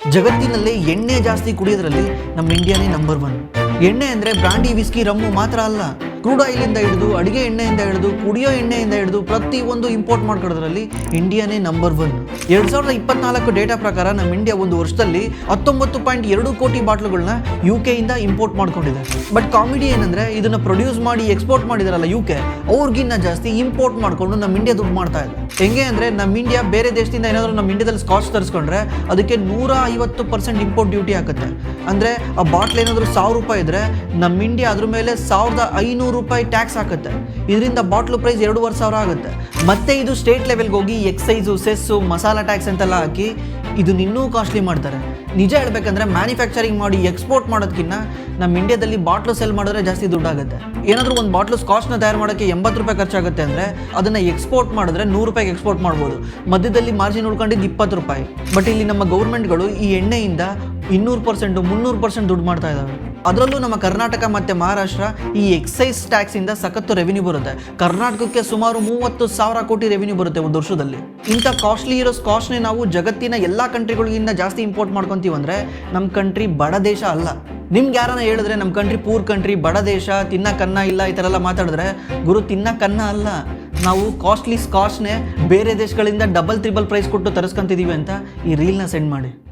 ಜಗತ್ತಿನಲ್ಲೇ ಎಣ್ಣೆ ಜಾಸ್ತಿ ಕುಡಿಯೋದ್ರಲ್ಲಿ ನಮ್ಮ ಇಂಡಿಯಾನೇ ನಂಬರ್ ಒನ್ ಎಣ್ಣೆ ಅಂದ್ರೆ ಬ್ರಾಂಡಿ ವಿಸ್ಕಿ ರಮ್ಮು ಮಾತ್ರ ಅಲ್ಲ. ಕ್ರೂಡ್ ಆಯಿಲಿಂದ ಹಿಡಿದು, ಅಡಿಗೆ ಎಣ್ಣೆಯಿಂದ ಹಿಡಿದು, ಕುಡಿಯೋ ಎಣ್ಣೆಯಿಂದ ಹಿಡಿದು ಪ್ರತಿಯೊಂದು ಇಂಪೋರ್ಟ್ ಮಾಡ್ಕೊಳ್ಳೋದ್ರಲ್ಲಿ ಇಂಡಿಯಾನೇ ನಂಬರ್ ಒನ್ ಎರಡು ಸಾವಿರದ ಇಪ್ಪತ್ನಾಲ್ಕು ಡೇಟಾ ಪ್ರಕಾರ ನಮ್ಮ ಇಂಡಿಯಾ ಒಂದು ವರ್ಷದಲ್ಲಿ ಹತ್ತೊಂಬತ್ತು ಪಾಯಿಂಟ್ ಎರಡು ಕೋಟಿ ಬಾಟ್ಲುಗಳನ್ನ ಯು ಕೆಯಿಂದ ಇಂಪೋರ್ಟ್ ಮಾಡ್ಕೊಂಡಿದೆ. ಬಟ್ ಕಾಮಿಡಿ ಏನಂದ್ರೆ ಇದನ್ನ ಪ್ರೊಡ್ಯೂಸ್ ಮಾಡಿ ಎಕ್ಸ್ಪೋರ್ಟ್ ಮಾಡಿದಾರಲ್ಲ ಯು ಕೆ ಅವ್ರಿಗಿನ್ನ ಜಾಸ್ತಿ ಇಂಪೋರ್ಟ್ ಮಾಡ್ಕೊಂಡು ನಮ್ಮ ಇಂಡಿಯಾ ದುಡ್ಡು ಮಾಡ್ತಾ ಇದೆ. ಹೆಂಗೆ ಅಂದ್ರೆ ನಮ್ಮ ಇಂಡಿಯಾ ಬೇರೆ ದೇಶದಿಂದ ಏನಾದರೂ ನಮ್ಮ ಇಂಡಿಯಾದಲ್ಲಿ ಸ್ಕಾಚ್ ತರಿಸ್ಕೊಂಡ್ರೆ ಅದಕ್ಕೆ ನೂರ ಐವತ್ತು ಪರ್ಸೆಂಟ್ ಇಂಪೋರ್ಟ್ ಡ್ಯೂಟಿ ಹಾಕುತ್ತೆ ಅಂದ್ರೆ ಆ ಬಾಟ್ಲ್ ಏನಾದರೂ ಸಾವಿರ ರೂಪಾಯಿ ಇದ್ರೆ ನಮ್ಮ ಇಂಡಿಯಾ ಅದ್ರ ಮೇಲೆ ಸಾವಿರದ ಐನೂರು ರೂಪಾಯಿ ಟ್ಯಾಕ್ಸ್ ಹಾಕುತ್ತೆ. ಇದರಿಂದ ಬಾಟ್ಲು ಪ್ರೈಸ್ ಎರಡೂವರೆ ಸಾವಿರ ಆಗುತ್ತೆ. ಮತ್ತೆ ಇದು ಸ್ಟೇಟ್ ಲೆವೆಲ್ಗೆ ಹೋಗಿ ಎಕ್ಸೈಸು ಸೆಸ್ಸು ಮಸಾಲಾ ಟ್ಯಾಕ್ಸ್ ಅಂತೆಲ್ಲ ಹಾಕಿ ಇದನ್ನ ಇನ್ನೂ ಕಾಸ್ಟ್ಲಿ ಮಾಡ್ತಾರೆ. ನಿಜ ಹೇಳ್ಬೇಕಂದ್ರೆ ಮ್ಯಾನುಫ್ಯಾಕ್ಚರಿಂಗ್ ಮಾಡಿ ಎಕ್ಸ್ಪೋರ್ಟ್ ಮಾಡೋದಕ್ಕಿಂತ ನಮ್ಮ ಇಂಡಿಯಾದಲ್ಲಿ ಬಾಟ್ಲು ಸೆಲ್ ಮಾಡಿದ್ರೆ ಜಾಸ್ತಿ ದುಡ್ಡಾಗುತ್ತೆ. ಏನಾದರೂ ಒಂದು ಬಾಟ್ಲು ಸ್ಕಾಚ್ನ ತಯಾರು ಮಾಡೋಕ್ಕೆ ಎಂಬತ್ತು ರೂಪಾಯಿ ಖರ್ಚಾಗುತ್ತೆ ಅಂದರೆ ಅದನ್ನು ಎಕ್ಸ್ಪೋರ್ಟ್ ಮಾಡಿದ್ರೆ ನೂರು ರೂಪಾಯಿಗೆ ಎಕ್ಸ್ಪೋರ್ಟ್ ಮಾಡ್ಬೋದು. ಮಧ್ಯದಲ್ಲಿ ಮಾರ್ಜಿನ್ ಉಳ್ಕೊಂಡಿದ್ದು ಇಪ್ಪತ್ತು ರೂಪಾಯಿ. ಬಟ್ ಇಲ್ಲಿ ನಮ್ಮ ಗೌರ್ಮೆಂಟ್ಗಳು ಈ ಎಣ್ಣೆಯಿಂದ ಇನ್ನೂರು ಪರ್ಸೆಂಟು ಮುನ್ನೂರು ಪರ್ಸೆಂಟ್ ದುಡ್ಡು ಮಾಡ್ತಾ ಇದ್ದಾವೆ ಅದರಲ್ಲೂ ನಮ್ಮ ಕರ್ನಾಟಕ ಮತ್ತು ಮಹಾರಾಷ್ಟ್ರ ಈ ಎಕ್ಸೈಸ್ ಟ್ಯಾಕ್ಸಿಂದ ಸಖತ್ತು ರೆವಿನ್ಯೂ ಬರುತ್ತೆ. ಕರ್ನಾಟಕಕ್ಕೆ ಸುಮಾರು ಮೂವತ್ತು ಸಾವಿರ ಕೋಟಿ ರೆವಿನ್ಯೂ ಬರುತ್ತೆ ಒಂದು ವರ್ಷದಲ್ಲಿ. ಇಂಥ ಕಾಸ್ಟ್ಲಿ ಇರೋ ಸ್ಕಾಚ್ನೇ ನಾವು ಜಗತ್ತಿನ ಎಲ್ಲ ಕಂಟ್ರಿಗಳಿಗಿಂತ ಜಾಸ್ತಿ ಇಂಪೋರ್ಟ್ ಮಾಡ್ಕೊತೀವಂದ್ರೆ ನಮ್ಮ ಕಂಟ್ರಿ ಬಡ ದೇಶ ಅಲ್ಲ. ನಿಮ್ಗೆ ಯಾರನ್ನ ಹೇಳಿದ್ರೆ ನಮ್ಮ ಕಂಟ್ರಿ ಪೂರ್ ಕಂಟ್ರಿ ಬಡ ದೇಶ ತಿನ್ನಕ್ಕನ್ನ ಇಲ್ಲ ಈ ಥರ ಎಲ್ಲ ಮಾತಾಡಿದ್ರೆ, ಗುರು ತಿನ್ನಕ್ಕನ್ನ ಅಲ್ಲ. ನಾವು ಕಾಸ್ಟ್ಲಿ ಸ್ಕಾಚ್ನೇ ಬೇರೆ ದೇಶಗಳಿಂದ ಡಬಲ್ ತ್ರಿಬಲ್ ಪ್ರೈಸ್ ಕೊಟ್ಟು ತರಿಸ್ಕೊಂತಿದ್ದೀವಿ ಅಂತ ಈ ರೀಲ್ನ ಸೆಂಡ್ ಮಾಡಿ.